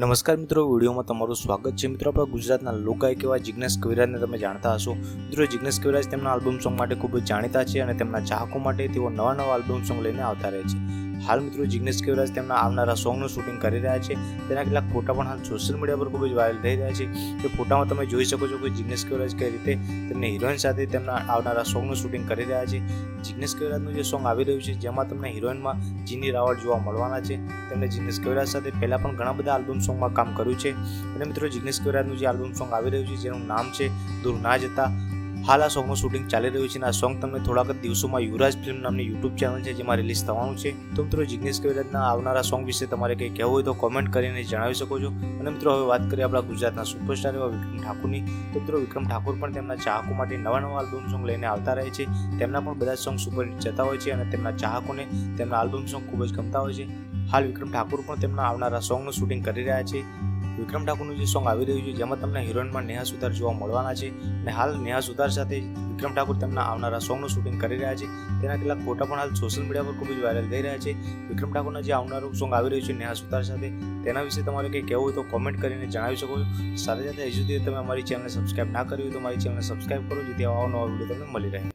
નમસ્કાર મિત્રો, વિડીયોમાં તમારું સ્વાગત છે. મિત્રો, આપણા ગુજરાતના લોકાયક એવા જિજ્ઞેશ કવિરાજને તમે જાણતા હશો. મિત્રો જિજ્ઞેશ કવિરાજ તેમના આલ્બમ સોંગ માટે ખૂબ જ જાણીતા છે અને તેમના ચાહકો માટે તેઓ નવા નવા આલ્બમ સોંગ લઈને આવતા રહે છે. હાલ મિત્રો જિગ્નેશ કેવરાજ તેમના આવનારા સોંગનું શૂટિંગ કરી રહ્યા છે. તેના કેટલાક ફોટા પણ હાલ સોશિયલ મીડિયા પર ખૂબ જ વાયરલ થઈ રહ્યા છે. તે ફોટામાં તમે જોઈ શકો છો કે જિગ્નેશ કેવરાજ કઈ રીતે તેમની હિરોઈન સાથે તેમના આવનારા સોંગનું શૂટિંગ કરી રહ્યા છે. જિગ્નેશ કેવરાજનું જે સોંગ આવી રહ્યું છે, જેમાં તમને હિરોઈનમાં જીની રાવળ જોવા મળવાના છે. તેમણે જિગ્નેશ કેવરાજ સાથે પહેલાં પણ ઘણા બધા આલ્બમ સોંગમાં કામ કર્યું છે. અને મિત્રો જિગ્નેશ કેવરાજનું જે આલ્બમ સોંગ આવી રહ્યું છે, જેનું નામ છે દૂર ના જતા હાલ આ સોંગનું શૂટિંગ ચાલી રહ્યું છે અને આ સોંગ તમને થોડાક જ દિવસોમાં યુવરાજ ફિલ્મ નામની યુટ્યુબ ચેનલ છે, જેમાં રિલીઝ થવાનું છે. તો મિત્રો, જિગ્નેશ કવિરાજના આવનારા સોંગ વિશે તમારે કંઈ કહેવું હોય તો કોમેન્ટ કરીને જણાવી શકો છો. અને મિત્રો, હવે વાત કરીએ આપણા ગુજરાતના સુપરસ્ટાર એવા વિક્રમ ઠાકુરની. તો મિત્રો, વિક્રમ ઠાકુર પણ તેમના ચાહકો માટે નવા નવા આલ્બમ સોંગ લઈને આવતા રહે છે. તેમના પણ બધા સોંગ સુપરહિટ જતા હોય છે અને તેમના ચાહકોને તેમના આલ્બમ સોંગ ખૂબ જ ગમતા હોય છે. હાલ વિક્રમ ઠાકુર પણ તેમના આવનારા સોંગનું શૂટિંગ કરી રહ્યા છે. વિક્રમ ઠાકુરનું જે સોંગ આવી રહ્યું છે, જેમાં તમને હિરોઈનમાં નેહા સુધાર જોવા મળવાના છે અને હાલ નેહા સુધાર સાથે વિક્રમ ઠાકુર તેમના આવનારા સોંગનું શૂટિંગ કરી રહ્યા છે. તેના કેટલાક ફોટા પણ હાલ સોશિયલ મીડિયા પર ખૂબ જ વાયરલ થઈ રહ્યા છે. વિક્રમ ઠાકુરના જે આવનારું સોંગ આવી રહ્યું છે, નેહા સુધાર સાથે, તેના વિશે તમારે કંઈ કહેવું હોય તો કોમેન્ટ કરીને જણાવી શકો છો. સાથે સાથે હજુ સુધી તમે અમારી ચેનલને સબસ્ક્રાઈબ ના કરી હોય તો મારી ચેનલને સબસ્ક્રાઈબ કરો, જેથી આવા નવા વીડિયો તમને મળી રહે.